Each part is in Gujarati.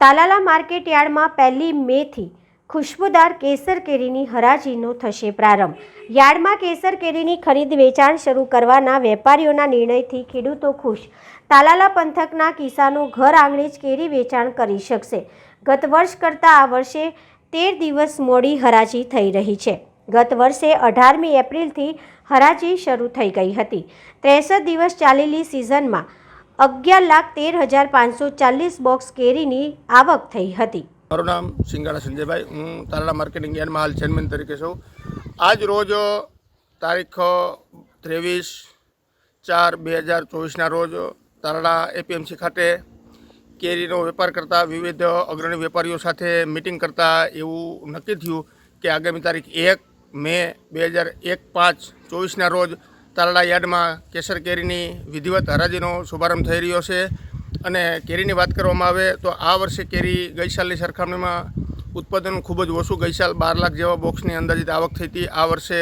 તાલાલા માર્કેટ યાર્ડમાં પહેલી મેથી ખુશ્બુદાર કેસર કેરીની હરાજીનો થશે પ્રારંભ. યાર્ડમાં કેસર કેરીની ખરીદ વેચાણ શરૂ કરવાના વેપારીઓના નિર્ણયથી ખેડૂતો ખુશ. તાલાલા પંથકના કિસાનો ઘર આંગણે જ કેરી વેચાણ કરી શકશે. ગત વર્ષ કરતાં આ વર્ષે તેર દિવસ મોડી હરાજી થઈ રહી છે. ગત વર્ષે અઢારમી એપ્રિલથી હરાજી શરૂ થઈ ગઈ હતી. ત્રેસઠ દિવસ ચાલેલી સિઝનમાં અગિયાર લાખ તેર હજાર પાંચસો ચાલીસ બોક્સ કેરીની આવક થઈ હતી. મારું નામ સિંગાળા સંજયભાઈ. હું તારડા માર્કેટિંગ યાર્ડમાં હાલ ચેરમેન તરીકે છું. આજ રોજ તારીખ ત્રેવીસ ચાર બે હજાર ચોવીસના રોજ તારડા એપીએમસી ખાતે કેરીનો વેપાર કરતા વિવિધ અગ્રણી વેપારીઓ સાથે મિટિંગ કરતા એવું નક્કી થયું કે આગામી તારીખ એક મે બે હજાર એક પાંચ ચોવીસના રોજ તારડા યાર્ડમાં કેસર કેરીની વિધિવત હરાજીનો શુભારંભ થઈ રહ્યો છે. અને કેરીની વાત કરવામાં આવે તો આ વર્ષે કેરી ગઈ સાલની સરખામણીમાં ઉત્પાદન ખૂબ જ ઓછું. ગઈ સાલ બાર લાખ જેવા બોક્સની અંદાજિત આવક થઈ હતી. આ વર્ષે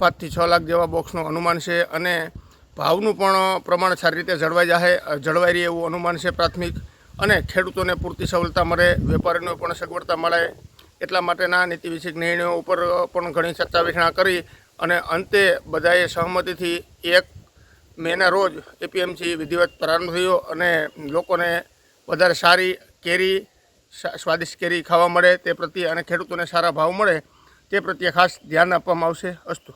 પાંચથી છ લાખ જેવા બોક્સનું અનુમાન છે અને ભાવનું પણ પ્રમાણ સારી રીતે જળવાઈ જાય જળવાઈ રહે એવું અનુમાન છે પ્રાથમિક. અને ખેડૂતોને પૂરતી સવલતા મળે વેપારીને પણ સગવડતા મળે એટલા માટેના નીતિ વિષયક નિર્ણયો ઉપર પણ ઘણી ચર્ચા વિચારણા કરી. અને અંતે બધાએ સહમતિથી એક મેના રોજ એપીએમસી વિધિવત પ્રારંભ થયો અને લોકોને વધારે સારી કેરી સ્વાદિષ્ટ કેરી ખાવા મળે તે પ્રત્યે અને ખેડૂતોને સારા ભાવ મળે તે પ્રત્યે ખાસ ધ્યાન આપવામાં આવશે. અસ્તુ.